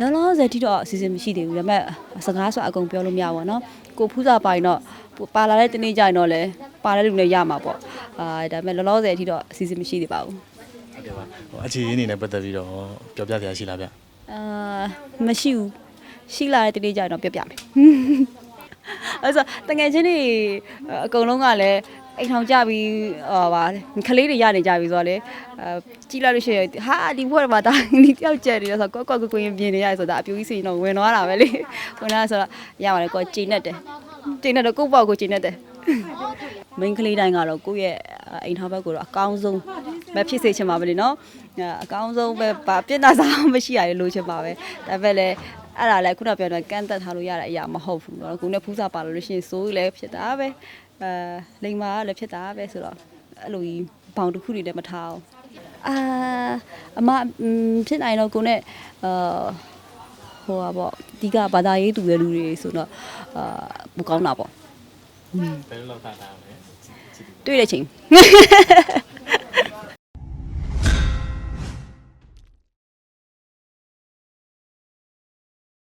လောလောဆယ်ထိတော့အစီအစဉ်မရှိသေးဘူးဒါပေမဲ့စကားဆိုအကုန်ပြောလို့မရပါဘူးเนาะကိုဖူးစာပိုင်တော့ပါလာတဲ့တနေ့ကျရင်တော့လေပါတဲ့လူနဲ့ရမှာပေါ့အာဒါပေမဲ့လောလောဆယ်ထိတော့အစီအစဉ်မရှိသေးပါဘူး ဟုတ်ကဲ့ပါဟိုအခြေအနေနဲ့ပတ်သက်ပြီးတော့ပြောပြစရာရှိလားဗျ အာမရှိဘူးရှိလာတဲ့တနေ့ကျရင်တော့ပြပြမယ် အဲ့ဆိုတငယ်ချင်းတွေအကုန်လုံးကလည်းအိမ်ထောင်ကြပြီးဟောပါခလေးတွေရနေကြပြီဆိုတော့လေအာကြည့်လိုက်လို့ရှိရင်ဟာဒီဘွက်မှာဒါဒီတယောက်ကျက်နေတော့ဆိုတော့ကော့ကော့ကိုကိုရင်ပြင်းနေရတယ်ဆိုတာအပြူကြီးစီတော့ဝင်သွားတာပဲလေဝင်သွားဆိုတော့ရပါတယ်ကိုချိန်နဲ့တယ်ချိန်နဲ့တော့ကိုယ့်ဘောက်ကိုချိန်နဲ့တယ်မိန်းကလေးတိုင်းကတော့ကိုယ့်ရဲ့အိမ်ထောင်ဘက်ကိုတော့အကောင်းဆုံးပဲဖြစ်စေချင်ပါပဲလေနော်အကောင်းဆုံးပဲဘာပြစ်နာစားမရှိရတယ်လို့ချင်ပါပဲဒါပေမဲ့လည်း အဲ့ဒါလည်းခုနပြောတဲ့ကန့်သက်ထားလို့ရတဲ့အရာမဟုတ်ဘူးเนาะကိုနဲ့ဖူးစာပါလို့ရှိရင်စိုးလည်းဖြစ်တာပဲအဲလိန်မာကလည်းဖြစ်တာပဲဆိုတော့အဲ့လိုကြီးဘောင်တစ်ခုတွေလည်းမထားအောင်အာအမอืมဖြစ်နိုင်တော့ကိုနဲ့အာဟိုပါပေါ့ဒီကဘာသာရေးတူတဲ့လူတွေဆိုတော့အာမကောင်းတာပေါ့ ဘယ်လိုလုပ်ထားတာလဲ တွေ့တဲ့ချိန်